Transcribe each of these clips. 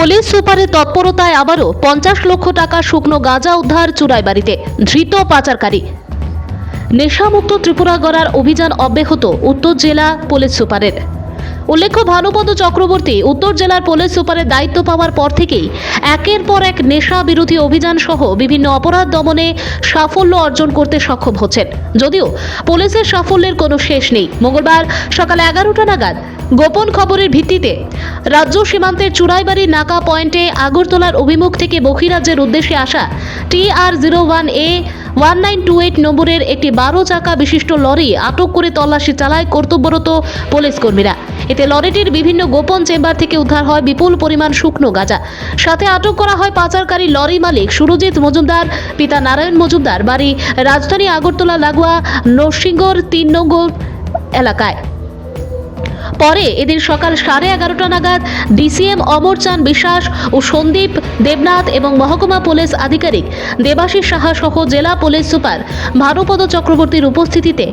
Police সুপারের তৎপরতায় আবারও পঞ্চাশ লক্ষ টাকা শুকনো গাঁজা উদ্ধার চুরাইবাড়িতে ধৃত পাচারকারী। নেশামুক্ত ত্রিপুরা গড়ার অভিযান অব্যাহত উত্তর জেলা পুলিশ সুপারের। উল্লেখ্য, ভানুপদ চক্রবর্তী উত্তর জেলার পুলিশ সুপারের দায়িত্ব পাওয়ার পর থেকেই একের পর এক নেশা বিরোধী অভিযান সহ বিভিন্ন অপরাধ দমনে সাফল্য অর্জন করতে সক্ষম হচ্ছেন। যদিও পুলিশের সাফল্যের কোনো শেষ নেই। মঙ্গলবার সকাল এগারোটা নাগাদ গোপন খবরের ভিত্তিতে রাজ্য সীমান্তের চুরাইবাড়ি নাকা পয়েন্টে আগরতলার অভিমুখ থেকে বহিরাজ্যের উদ্দেশ্যে আসা T R zero one A one nine two eight নম্বরের একটি বারো চাকা বিশিষ্ট লরি আটক করে তল্লাশি চালায় কর্তব্যরত পুলিশ কর্মীরা। এতে লরিটির বিভিন্ন গোপন চেম্বার থেকে উদ্ধার হয় বিপুল পরিমাণ শুকনো গাঁজা। সাথে আটক করা হয় পাচারকারী লরি মালিক সুরজিৎ মজুমদার, পিতা নারায়ণ মজুমদার, বাড়ি রাজধানী আগরতলা, লাগোয়া নরসিংগড় তিন নম্বর এলাকায়। পরে এদিন সকাল সাড়ে এগারোটা নাগাদ ডিসিএম অমরচাঁদ বিশ্বাস ও সন্দীপ দেবনাথ এবং মহকুমা পুলিশ আধিকারিক দেবাশিস সাহা সহ জেলা পুলিশ সুপার ভানুপদ চক্রবর্তীর উপস্থিতিতে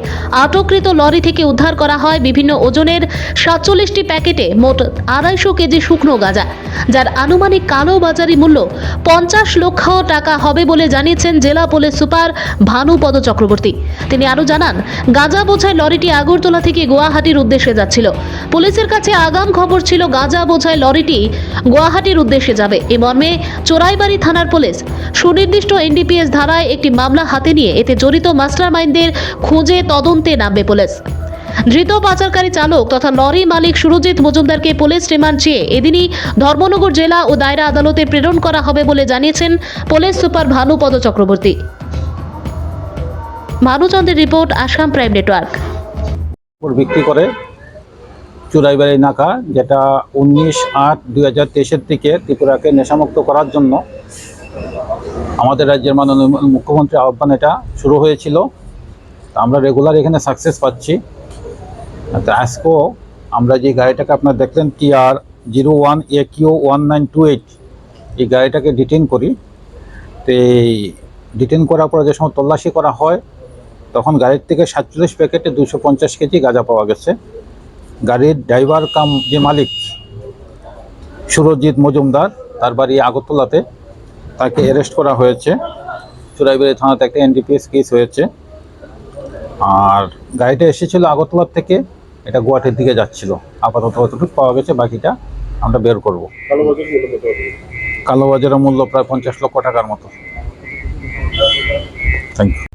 আটককৃত লরি থেকে উদ্ধার করা হয় বিভিন্ন ওজনের সাতচল্লিশটি প্যাকেটে মোট আড়াইশো কেজি শুকনো গাঁজা, যার আনুমানিক কালো বাজারি মূল্য পঞ্চাশ লক্ষ টাকা হবে বলে জানিয়েছেন জেলা পুলিশ সুপার ভানুপদ চক্রবর্তী। তিনি আরও জানান, গাঁজা বোঝাই লরিটি আগরতলা থেকে গুয়াহাটির উদ্দেশ্যে যাচ্ছিল। পুলিশের কাছে আগাম খবর ছিল গাঁজা বোঝাই লরিটি গুয়াহাটির উদ্দেশ্যে যাবে। এ মর্মে চোরাইবাড়ি থানার পুলিশ সুনির্দিষ্ট এনডিপিএস ধারায় একটি মামলা হাতে নিয়ে এতে জড়িত মাস্টার মাইন্ডদের খুঁজে তদন্তে নামবে পুলিশ। ধৃত পাচারকারী চালক তথা লরি মালিক সুরজিৎ মজুমদারকে পুলিশ রিমান্ড চেয়ে এদিনই ধর্মনগর জেলা ও দায়রা আদালতে প্রেরণ করা হবে বলে জানিয়েছেন পুলিশ সুপার ভানুপদ চক্রবর্তী ভানুচন্দ্রের রিপোর্ট আসাম প্রাইম নেটওয়ার্ক। বিক্রি করে চুরাইবাড়ি নাকা, যেটা উনিশ আট দুই হাজার তেইশের থেকে ত্রিপুরাকে নেশামুক্ত করার জন্য আমাদের রাজ্যের মাননীয় মুখ্যমন্ত্রী আহ্বান এটা শুরু হয়েছিল। আমরা রেগুলার এখানে সাকসেস পাচ্ছি। আজকেও আমরা যে গাড়িটাকে আপনারা দেখলেন T R zero one A Q one nine two eight, এই গাড়িটাকে ডিটেন করি। তো এই ডিটেন করার পরে যে সময় তল্লাশি করা হয়, তখন গাড়ির থেকে সাতচল্লিশ প্যাকেটে দুশো পঞ্চাশ কেজি গাঁজা পাওয়া গেছে। গাড়ির ড্রাইভার কাম যে মালিক, সুরজিৎ মজুমদার, তার বাড়ি আগরতলাতে, তাকে অ্যারেস্ট করা হয়েছে। চুরাইবাড়ি থানাতে একটা এনডিপিএস কেস হয়েছে। আর গাড়িটা এসেছিল আগরতলার থেকে, এটা গুয়াহাটির দিকে যাচ্ছিল। আপাতত অতটুকু পাওয়া গেছে, বাকিটা আমরা বের করব। কালোবাজারের মূল্য প্রায় পঞ্চাশ লক্ষ টাকার মতো। Thank you